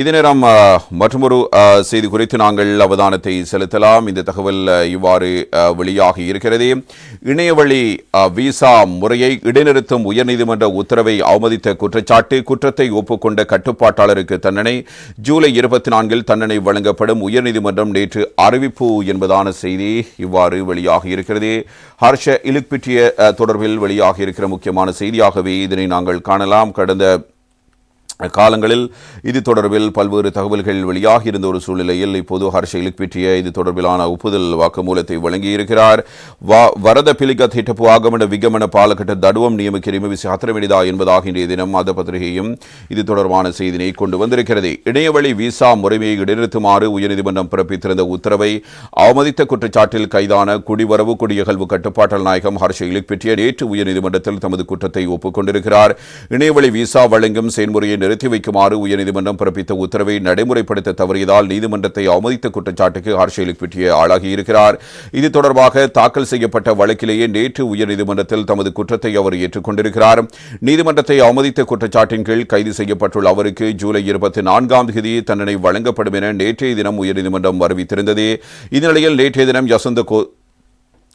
இதே நேரம் மற்றொரு செய்தி குறித்து நாங்கள் அவதானத்தை செலுத்தலாம். இந்த தகவல் இவ்வாறு வெளியாகி இருக்கிறது. இணையவழி விசா முறையை இடைநிறுத்தும் உயர்நீதிமன்ற உத்தரவை அவமதித்த குற்றச்சாட்டு குற்றத்தை ஒப்புக்கொண்ட கட்டுப்பாட்டாளருக்கு தண்டனை. ஜூலை இருபத்தி நான்கில் தண்டனை வழங்கப்படும் உயர்நீதிமன்றம் நேற்று அறிவிப்பு என்பதான செய்தி இவ்வாறு வெளியாகி இருக்கிறது. ஹர்ஷ இலுக்பிட்டிய தொடர்பில் வெளியாகி இருக்கிற முக்கியமான செய்தியாகவே இதனை நாங்கள் காணலாம். கடந்த காலங்களில் இது தொடர்பில் பல்வேறு தகவல்கள் வெளியாகி இருந்த ஒரு சூழ்நிலையில் இப்போது ஹர்ஷ இலுக்பிற்றிய இது தொடர்பிலான ஒப்புதல் வாக்குமூலத்தை வழங்கியிருக்கிறார். வரத பிலிக திட்டப்பு ஆகமன விகமன பாலகட்ட தடுவம் நியமிக்க விசி ஹத்திரமிடிதா என்பதாக இன்றைய தினம் அந்த பத்திரிகையும் இது தொடர்பான செய்தினை கொண்டு வந்திருக்கிறது. இணையவழி விசா முறைமையை இடைநிறுத்துமாறு உயர்நீதிமன்றம் பிறப்பித்திருந்த உத்தரவை அவமதித்த குற்றச்சாட்டில் கைதான குடிவரவு குடியகழ்வு கட்டுப்பாட்டல் நாயகம் ஹர்ஷ இலுக்பிற்றிய நேற்று உயர்நீதிமன்றத்தில் தமது குற்றத்தை ஒப்புக்கொண்டிருக்கிறார். இணையவழி விசா வழங்கும் செயல்முறையை நிறுத்தி வைக்குமாறு உயர்நீதிமன்றம் பிறப்பித்த உத்தரவை நடைமுறைப்படுத்த தவறியதால் நீதிமன்றத்தை அவமதித்த குற்றச்சாட்டுக்கு ஹர்ஷ இலுக்பிட்டிய ஆளாகியிருக்கிறார். இது தொடர்பாக தாக்கல் செய்யப்பட்ட வழக்கிலேயே நேற்று உயர்நீதிமன்றத்தில் தமது குற்றத்தை அவர் ஏற்றுக்கொண்டிருக்கிறார். நீதிமன்றத்தை அவமதித்த குற்றச்சாட்டின் கீழ் கைது செய்யப்பட்டுள்ள அவருக்கு ஜூலை இருபத்தி நான்காம் தேதி தண்டனை வழங்கப்படும் என நேற்றைய தினம் உயர்நீதிமன்றம் அறிவித்திருந்தது. இந்நிலையில் நேற்றைய தினம் யசந்த கோ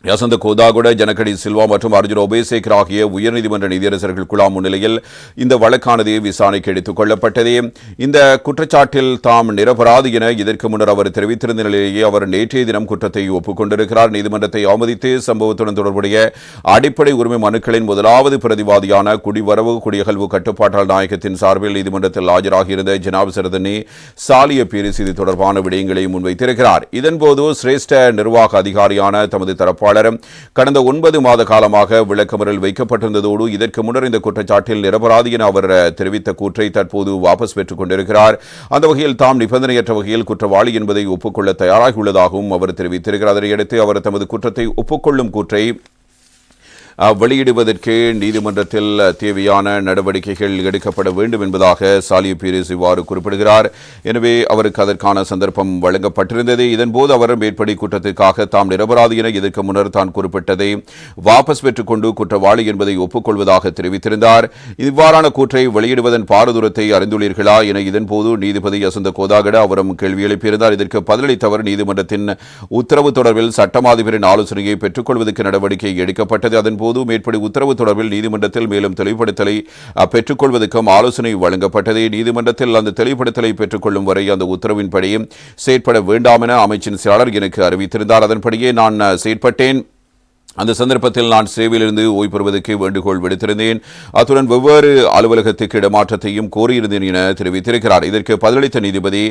யசந்த கோதாகுட ஜனகடி சில்வா மற்றும் அர்ஜுன் ஒபேசேகர் ஆகிய உயர்நீதிமன்ற நீதியரசர்கள் குழாம் முன்னிலையில் இந்த வழக்கானது விசாரணைக்கு எடுத்துக் கொள்ளப்பட்டது. இந்த குற்றச்சாட்டில் தாம் நிரபராது என இதற்கு முன்னர் அவர் தெரிவித்திருந்த நிலையிலேயே அவர் நேற்றைய தினம் குற்றத்தை ஒப்புக்கொண்டிருக்கிறார். நீதிமன்றத்தை அவமதித்து சம்பவத்துடன் தொடர்புடைய அடிப்படை உரிமை மனுக்களின் முதலாவது பிரதிவாதியான குடிவரவு குடியகல்வு கட்டுப்பாட்டாளர் நாயகத்தின் சார்பில் நீதிமன்றத்தில் ஆஜராகியிருந்த ஜனாப் சரதனி சாலிய பீரிஸ் இது தொடர்பான விடயங்களை முன்வைத்திருக்கிறார். இதன்போது சிரேஷ்ட நிர்வாக அதிகாரியான தமது தரப்பாளர் கடந்த ஒன்பது மாத காலமாக விளக்கமறில் வைக்கப்பட்டிருந்ததோடு இதற்கு முன்னர் இந்த குற்றச்சாட்டில் நிரபராதி என அவர் தெரிவித்த கூற்றை தற்போது வாபஸ் பெற்றுக் கொண்டிருக்கிறார். அந்த வகையில் தாம் நிபந்தனையற்ற வகையில் குற்றவாளி என்பதை ஒப்புக்கொள்ள தயாராகியுள்ளதாகவும் அவர் தெரிவித்திருக்கிறார். அதனையடுத்து அவர் தமது குற்றத்தை ஒப்புக்கொள்ளும் கூற்றை வெளியிடுவதற்கு நீதிமன்றத்தில் தேவையான நடவடிக்கைகள் எடுக்கப்பட வேண்டும் என்பதாக சாலிய பீரிஸ் இவ்வாறு குறிப்பிடுகிறார். எனவே அவருக்கு அதற்கான சந்தர்ப்பம் வழங்கப்பட்டிருந்தது. இதன்போது அவர் மேற்படி குற்றத்திற்காக தாம் நிரபராதி என இதற்கு முன்னர் தான் குறிப்பிட்டதை வாபஸ் பெற்றுக்கொண்டு குற்றவாளி என்பதை ஒப்புக்கொள்வதாக தெரிவித்திருந்தார். இவ்வாறான கூற்றை வெளியிடுவதன் பாரதூரத்தை அறிந்துள்ளீர்களா என இதன்போது நீதிபதி அசந்த கோதாகட அவரும் கேள்வி எழுப்பியிருந்தார். இதற்கு பதிலளித்தவர் நீதிமன்றத்தின் உத்தரவு தொடர்பில் சட்டமாதிபரின் ஆலோசனையை பெற்றுக்கொள்வதற்கு நடவடிக்கை எடுக்கப்பட்டது. அதன்போது மேற்படி உத்தரவு தொடர்பில் நீதிமன்றத்தில் மேலும் தெளிவுபடுத்தலை பெற்றுக்கொள்வதற்கும் ஆலோசனை வழங்கப்பட்டது நீதிமன்றத்தில் அந்த தெளிவுபடுத்தலை பெற்றுக்கொள்ளும் வரை அந்த உத்தரவின்படி செயற்பட வேண்டாம் என அமைச்சின் செயலாளர் எனக்கு அறிவித்திருந்தார். அதன்படியே நான் செயற்பட்டேன். அந்த சந்தர்ப்பத்தில் நான் சேவையிலிருந்து ஓய்வு பெறுவதற்கு வேண்டுகோள் விடுத்திருந்தேன். அத்துடன் வெவ்வேறு அலுவலகத்துக்கு இடமாற்றத்தையும் கோரியிருந்தேன் என தெரிவித்திருக்கிறார். இதற்கு பதிலளித்த நீதிபதி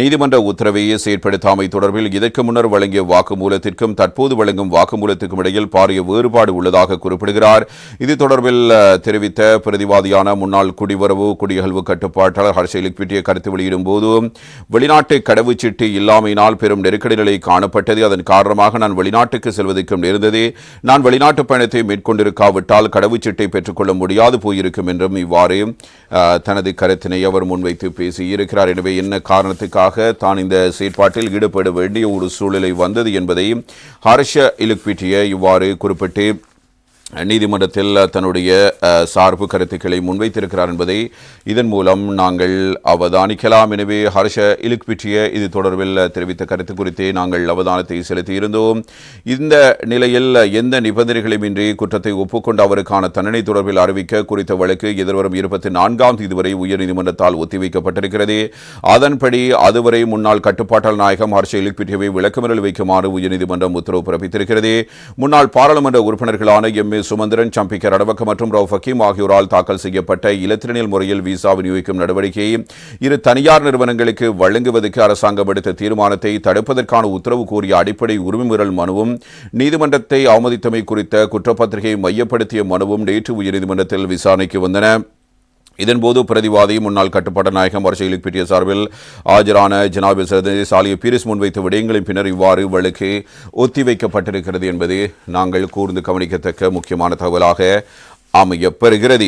நீதிமன்ற உத்தரவையே செயற்படுத்தாமை தொடர்பில் இதற்கு முன்னர் வழங்கிய வாக்குமூலத்திற்கும் தற்போது வழங்கும் வாக்குமூலத்திற்கும் இடையில் பாரிய வேறுபாடு உள்ளதாக குறிப்பிடுகிறார். இது தொடர்பில் தெரிவித்த பிரதிவாதியான முன்னாள் குடிவரவு குடியகல்வு கட்டுப்பாட்டாளர் ஹர்ஷலிக் பற்றிய கருத்து வெளியிடும் போது வெளிநாட்டு கடவுச்சீட்டு இல்லாமையினால் பெரும் நெருக்கடி நிலை காணப்பட்டது. அதன் காரணமாக நான் வெளிநாட்டுக்கு செல்வதற்கும் நேர்ந்தது. நான் வெளிநாட்டு பயணத்தை மேற்கொண்டிருக்காவிட்டால் கடவுச்சீட்டை பெற்றுக்கொள்ள முடியாது போயிருக்கும் என்றும் இவ்வாறு தனது கருத்தினை அவர் முன்வைத்து பேசியிருக்கிறார். எனவே என்ன காரணத்துக்காக தான் இந்த செயற்பாட்டில் ஈடுபட வேண்டிய ஒரு சூழ்நிலை வந்தது என்பதை ஹர்ஷ இலுக்பிட்டிய இவ்வாறு குறிப்பிட்டு நீதிமன்றத்தில் தன்னுடைய சார்பு கருத்துக்களை முன்வைத்திருக்கிறார் என்பதை இதன் மூலம் நாங்கள் அவதானிக்கலாம். எனவே ஹர்ஷ இலுக்பிற்றிய இது தொடர்பில் தெரிவித்த கருத்து குறித்தே நாங்கள் அவதானத்தை செலுத்தியிருந்தோம். இந்த நிலையில் எந்த நிபந்தனைகளுமின்றி குற்றத்தை ஒப்புக்கொண்ட அவருக்கான தண்டனை தொடர்பில் அறிவிக்க குறித்த வழக்கு எதிர்வரும் இருபத்தி நான்காம் தேதி வரை உயர்நீதிமன்றத்தால் ஒத்திவைக்கப்பட்டிருக்கிறது. அதன்படி அதுவரை முன்னாள் கட்டுப்பாட்டாளர் நாயகம் ஹர்ஷ இலுக்பிட்டியவை விளக்கமறில் வைக்குமாறு உயர்நீதிமன்றம் உத்தரவு பிறப்பித்திருக்கிறது. முன்னாள் பாராளுமன்ற உறுப்பினர்களான எம். ஏ சுமந்திரன் சம்பிக்க ரடவக்க மற்றும் ரவுஃப் ஹக்கீம் ஆகியோரால் தாக்கல் செய்யப்பட்ட இலத்திரனியல் முறையில் விசா விநியோகிக்கும் நடவடிக்கையை இரு தனியார் நிறுவனங்களுக்கு வழங்குவதற்கு அரசாங்கம் எடுத்த தீர்மானத்தை தடுப்பதற்கான உத்தரவு கோரிய அடிப்படை உரிமைமீறல் மனுவும் நீதிமன்றத்தை அவமதித்தமை குறித்த குற்றப்பத்திரிகையை மையப்படுத்திய மனுவும் நேற்று உயர்நீதிமன்றத்தில் விசாரணைக்கு வந்தன. இதன்போது பிரதிவாதி முன்னாள் கட்டுப்பாட்ட நாயகம் வருஷ பிடிய சார்பில் ஆஜரான ஜனாபி சிறந்த சாலிய பீரிஸ் முன்வைத்த விடயங்களின் பின்னர் இவ்வாறு வழக்கு ஒத்திவைக்கப்பட்டிருக்கிறது என்பது நாங்கள் கூர்ந்து கவனிக்கத்தக்க முக்கியமான தகவலாக அமையப்பெறுகிறது